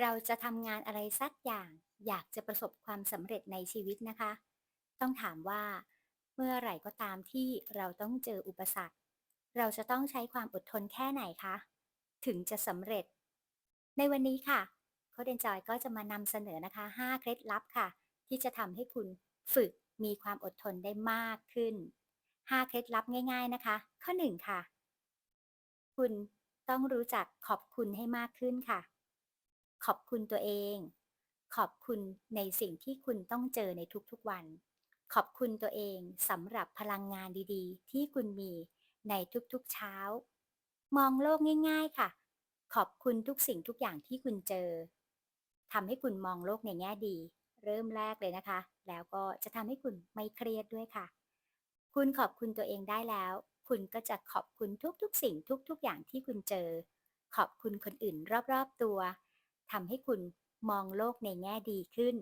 เราจะทำงานอะไรสักอย่าง อยากจะประสบความสำเร็จในชีวิตนะคะ ต้องถามว่า เมื่อไหร่ก็ตามที่เราต้องเจออุปสรรค เราจะต้องใช้ความอดทนแค่ไหนคะ ถึงจะสำเร็จ ในวันนี้ค่ะโค้ดเอนจอยก็จะมานำเสนอนะคะ 5 เคล็ดลับค่ะ ที่จะทำให้คุณฝึกมีความอดทนได้มากขึ้น 5 เคล็ดลับง่าย ๆนะคะ ข้อ 1 ค่ะ คุณต้องรู้จักขอบคุณให้มากขึ้นค่ะ ขอบคุณตัวเอง ขอบคุณในสิ่งที่คุณต้องเจอในทุกๆวัน ขอบคุณตัวเองสำหรับพลังงานดีๆ ที่คุณมีในทุกๆเช้า มองโลกง่าย ๆ ค่ะ ขอบคุณทุกสิ่งทุกอย่างที่คุณเจอทำให้คุณมองโลกในแง่ดี เริ่มแรกเลยนะคะ แล้วก็จะทำให้คุณไม่เครียดด้วยค่ะ คุณขอบคุณตัวเองได้แล้ว คุณก็จะขอบคุณทุกๆ สิ่งทุก ๆ อย่างที่คุณเจอ ขอบคุณคนอื่นรอบๆตัว ทำให้คุณมองโลกในแง่ดีขึ้น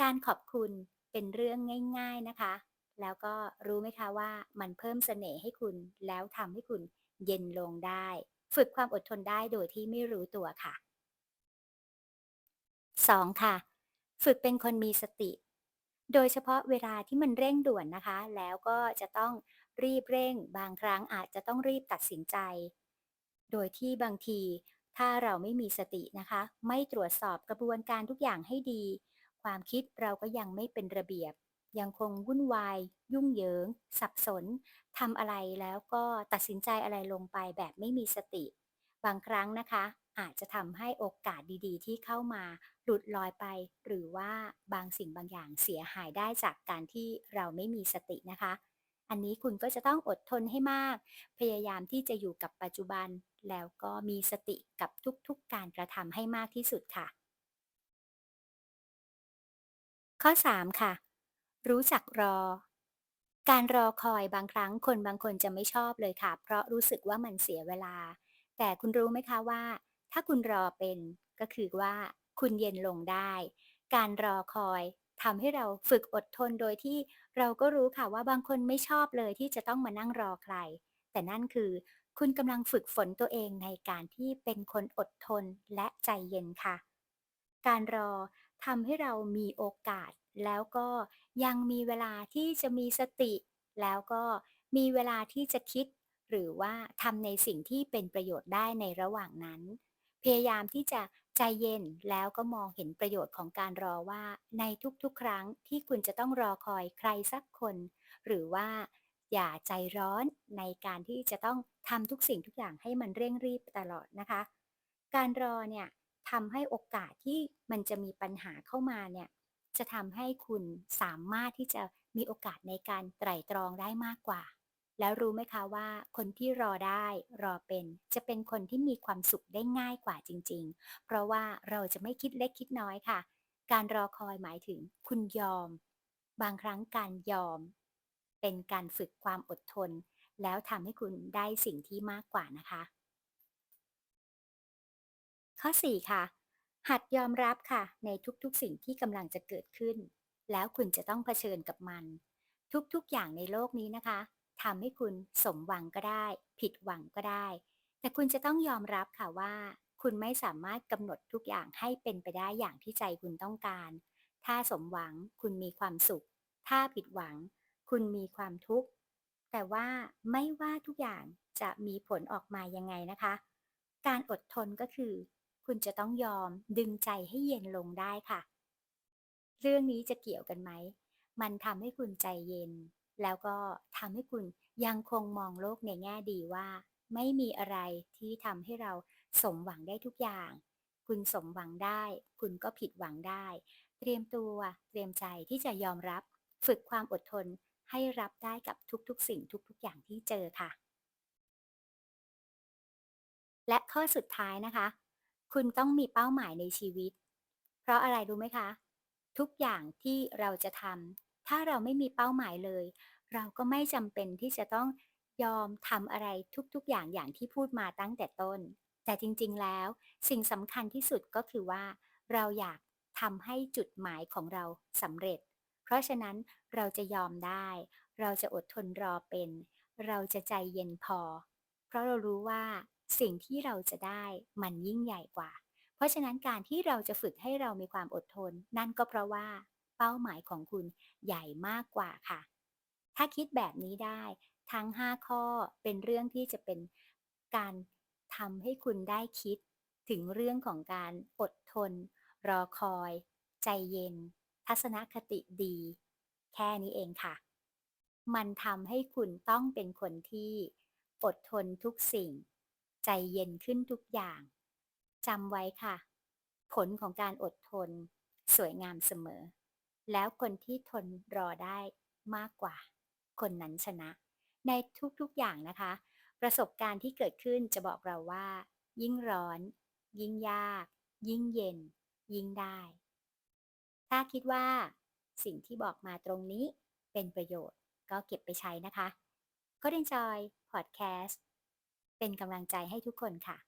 การขอบคุณเป็นเรื่องง่าย ๆนะคะ แล้วก็รู้ไหมคะว่ามันเพิ่มเสน่ห์ให้คุณ แล้วทำให้คุณเย็นลงได้ ฝึกความอดทนได้โดยที่ไม่รู้ตัวค่ะ 2. ค่ะ ฝึกเป็นคนมีสติ โดยเฉพาะเวลาที่มันเร่งด่วนนะคะ แล้วก็จะต้องรีบเร่ง บางครั้งอาจจะต้องรีบตัดสินใจ โดยที่บางที ถ้าเราไม่มีสตินะคะ ไม่ตรวจสอบกระบวนการทุกอย่างให้ดี ความคิดเราก็ยังไม่เป็นระเบียบ ยังคงวุ่นวาย ยุ่งเหยิง สับสนทำอะไรแล้วก็ตัดสินใจอะไรลงไปแบบไม่มีสติ บางครั้งนะคะ อาจจะทำให้โอกาสดีๆ ที่เข้ามาหลุดลอยไป หรือว่าบางสิ่งบางอย่างเสียหายได้จากการที่เราไม่มีสตินะคะ อันนี้คุณก็จะต้องอดทนให้มาก พยายามที่จะอยู่กับปัจจุบัน แล้วก็มีสติกับทุกๆการกระทำให้มากที่สุดค่ะ ข้อ 3 ค่ะ รู้จักรอ การรอคอยบางครั้งคนบางคนจะไม่ชอบเลยค่ะ เพราะรู้สึกว่ามันเสียเวลา แต่คุณรู้ไหมคะว่า ถ้าคุณรอเป็นก็คือว่าคุณเย็นลงได้ การรอคอย ทำให้เราฝึกอดทนโดยที่เราก็รู้ค่ะว่าบางคนไม่ชอบเลยที่จะต้องมานั่งรอใคร แต่นั่นคือคุณกำลังฝึกฝนตัวเองในการที่เป็นคนอดทนและใจเย็นค่ะ การรอทำให้เรามีโอกาส แล้วก็ยังมีเวลาที่จะมีสติ แล้วก็มีเวลาที่จะคิด หรือว่าทำในสิ่งที่เป็นประโยชน์ได้ในระหว่างนั้น พยายามที่จะ ใจเย็นแล้วก็มองเห็นประโยชน์ของการรอว่าในทุกๆ ครั้งที่คุณจะต้องรอคอยใครสักคน หรือว่าอย่าใจร้อนในการที่จะต้องทำทุกสิ่งทุกอย่างให้มันเร่งรีบตลอดนะคะ การรอเนี่ยทำให้โอกาสที่มันจะมีปัญหาเข้ามาเนี่ยจะทำให้คุณสามารถที่จะมีโอกาสในการไตร่ตรองได้มากกว่า แล้วรู้ไหมคะว่าคนที่รอได้รอเป็น จะเป็นคนที่มีความสุขได้ง่ายกว่าจริง ๆ เพราะว่าเราจะไม่คิดเล็กคิดน้อยค่ะ การรอคอยหมายถึงคุณยอม บางครั้งการยอม เป็นการฝึกความอดทน แล้วทำให้คุณได้สิ่งที่มากกว่านะคะ ข้อ 4 ค่ะ หัดยอมรับค่ะ ในทุกๆสิ่งที่กำลังจะเกิดขึ้น แล้วคุณจะต้องเผชิญกับมัน ทุกๆอย่างในโลกนี้นะคะ ทำให้คุณสมหวังก็ได้ ผิดหวังก็ได้ แต่คุณจะต้องยอมรับค่ะว่า คุณไม่สามารถกำหนดทุกอย่างให้เป็นไปได้อย่างที่ใจคุณต้องการ ถ้าสมหวังคุณมีความสุข ถ้าผิดหวัง คุณมีความทุกข์ แต่ว่าไม่ว่าทุกอย่างจะมีผลออกมายังไงนะคะ การอดทนก็คือ คุณจะต้องยอมดึงใจให้เย็นลงได้ค่ะ เรื่องนี้จะเกี่ยวกันไหม มันทำให้คุณใจเย็น แล้วก็ทำให้คุณยังคงมองโลกในแง่ดีว่า ไม่มีอะไรที่ทำให้เราสมหวังได้ทุกอย่าง คุณสมหวังได้ คุณก็ผิดหวังได้ เตรียมตัวเตรียมใจที่จะยอมรับ ฝึกความอดทนให้รับได้กับทุกๆ สิ่งทุกๆ อย่างที่เจอค่ะ และข้อสุดท้ายนะคะ คุณต้องมีเป้าหมายในชีวิต เพราะอะไรรู้ไหมคะ ทุกอย่างที่เราจะทำถ้าเราไม่มีเป้าหมายเลย เราก็ไม่จำเป็นที่จะต้องยอมทำอะไรทุกๆอย่างอย่างที่พูดมาตั้งแต่ต้น แต่จริงๆแล้วสิ่งสำคัญที่สุดก็คือว่า เราอยากทำให้จุดหมายของเราสำเร็จ เพราะฉะนั้นเราจะยอมได้ เราจะอดทนรอเป็น เราจะใจเย็นพอ เพราะเรารู้ว่าสิ่งที่เราจะได้มันยิ่งใหญ่กว่า เพราะฉะนั้นการที่เราจะฝึกให้เรามีความอดทน นั่นก็เพราะว่าเป้าหมายของคุณใหญ่มากกว่าค่ะ ถ้าคิดแบบนี้ได้ ทั้ง 5 ข้อเป็นเรื่องที่จะเป็นการทำให้คุณได้คิดถึงเรื่องของการอดทน รอคอย ใจเย็น ทัศนคติดี แค่นี้เองค่ะ มันทำให้คุณต้องเป็นคนที่อดทนทุกสิ่ง ใจเย็นขึ้นทุกอย่างจำไว้ค่ะ ผลของการอดทน สวยงามเสมอ แล้วคนที่ทนรอได้มากกว่า คนนั้นชนะ ในทุกๆอย่างนะคะ ประสบการณ์ที่เกิดขึ้นจะบอกเราว่า ยิ่งร้อน ยิ่งยาก ยิ่งเย็น ยิ่งได้ ถ้าคิดว่า สิ่งที่บอกมาตรงนี้เป็นประโยชน์ก็เก็บไปใช้นะคะ ก็ Enjoy Podcast เป็นกำลังใจให้ทุกคนค่ะ